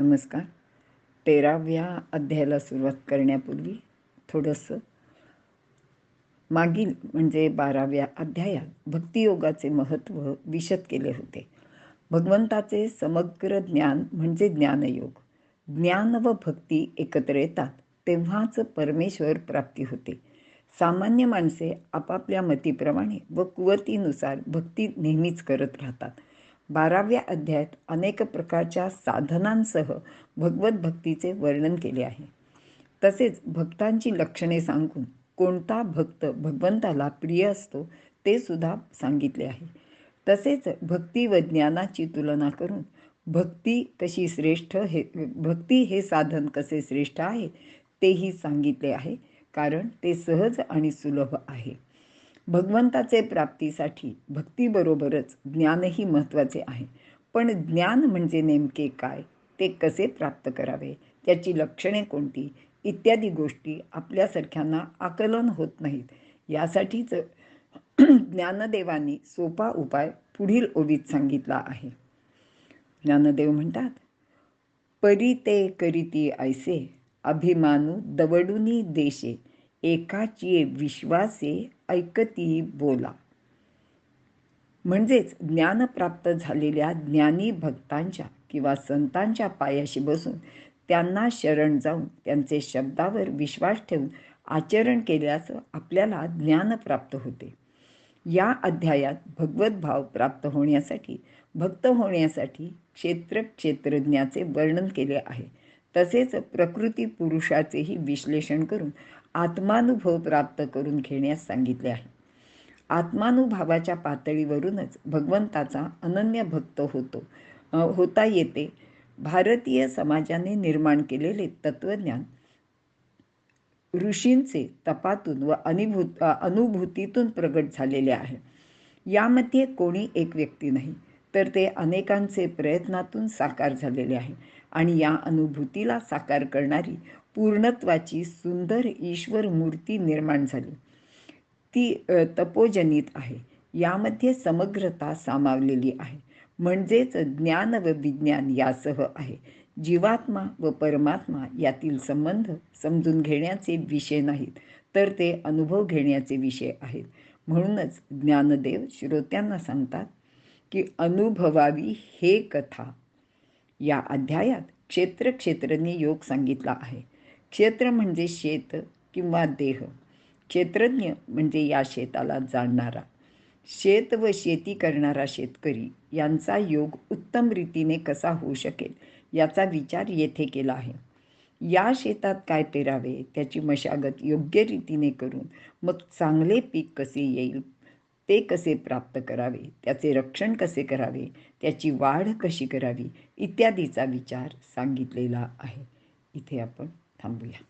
नमस्कार. तेराव्या अध्यायाला सुरुवात करण्यापूर्वी थोडंसं मागील म्हणजे बाराव्या अध्यायात भक्तियोगाचे महत्त्व विशद केले होते. भगवंताचे समग्र ज्ञान म्हणजे ज्ञानयोग. ज्ञान व भक्ती एकत्र येतात तेव्हाच परमेश्वर प्राप्ती होते. सामान्य माणसे आपापल्या मतीप्रमाणे व कुवतीनुसार भक्ती नेहमीच करत राहतात. बाराव्या अध्यायात अनेक प्रकारच्या साधनांसह भगवत भक्तीचे वर्णन केले आहे. तसेच भक्तांची लक्षणे सांगून कोणता भक्त भगवंताला प्रिय असतो ते सुद्धा सांगितले आहे. तसेच भक्ती व ज्ञानाची तुलना करून भक्ती कशी श्रेष्ठ हे भक्ती हे साधन कसे श्रेष्ठ आहे तेही सांगितले आहे. कारण ते सहज आणि सुलभ आहे. भगवंताचे प्राप्तीसाठी भक्तीबरोबरच ज्ञानही महत्त्वाचे आहे. पण ज्ञान म्हणजे नेमके काय? ते कसे प्राप्त करावे? त्याची लक्षणे कोणती? इत्यादी गोष्टी आपल्यासारख्यांना आकलन होत नाहीत. यासाठीच ज्ञानदेवांनी सोपा उपाय पुढील ओवीत सांगितला आहे. ज्ञानदेव म्हणतात परी ते करीती ऐसे अभिमानू दवडुनी देशे एकाची विश्वासे ऐकती बोला. म्हणजेच ज्ञान प्राप्त झालेल्या ज्ञानी भक्तांच्या किंवा संतांच्या पायाशी बसून त्यांना शरण जाऊन त्यांचे शब्दावर विश्वास ठेवून आचरण केल्यास आपल्याला ज्ञान प्राप्त होते. या अध्यायात भगवत भाव प्राप्त होण्यासाठी भक्त होण्यासाठी क्षेत्र क्षेत्रज्ञाचे वर्णन केले आहे. तसेच प्रकृती पुरुषाचेही विश्लेषण करून आत्मानुभव प्राप्त करून घेण्यास सांगितले आहे. आत्मानुभवाच्या पातळीवरूनच भगवंताचा अनन्य भक्त होतो होता येते. भारतीय समाजाने निर्माण केलेले तत्त्वज्ञान ऋषींचे तपातून व अनिभूत अनुभूतीतून प्रगट झालेले आहे. यामध्ये कोणी एक व्यक्ती नाही तर ते अनेकांचे प्रयत्नातून साकार झालेले आहे. आणि या अनुभूतीला साकार करणारी पूर्णत्वाची सुंदर ईश्वर मूर्ती निर्माण झाली. ती तपोजनित आहे. यामध्ये समग्रता सामावलेली आहे. म्हणजेच ज्ञान व विज्ञान यासह आहे. जीवात्मा व परमात्मा यातील संबंध समजून घेण्याचे विषय नाहीत तर ते अनुभव घेण्याचे विषय आहेत. म्हणूनच ज्ञानदेव श्रोत्यांना सांगतात की अनुभवावी हे कथा. या अध्यायात क्षेत्र क्षेत्रनी योग सांगितला आहे. क्षेत्र म्हणजे शेत किंवा देह. क्षेत्रज्ञ म्हणजे या शेताला जाणणारा. शेत व शेती करणारा शेतकरी यांचा योग उत्तम रीतीने कसा होऊ शकेल याचा विचार येथे केला आहे. या शेतात काय पेरावे त्याची मशागत योग्य रीतीने करून मग चांगले पीक कसे येईल ते कसे प्राप्त करावे? त्याचे रक्षण कसे करावे? त्याची वाढ कशी करावी? इत्यादीचा विचार सांगितलेला आहे. इथे आपण थांबूया.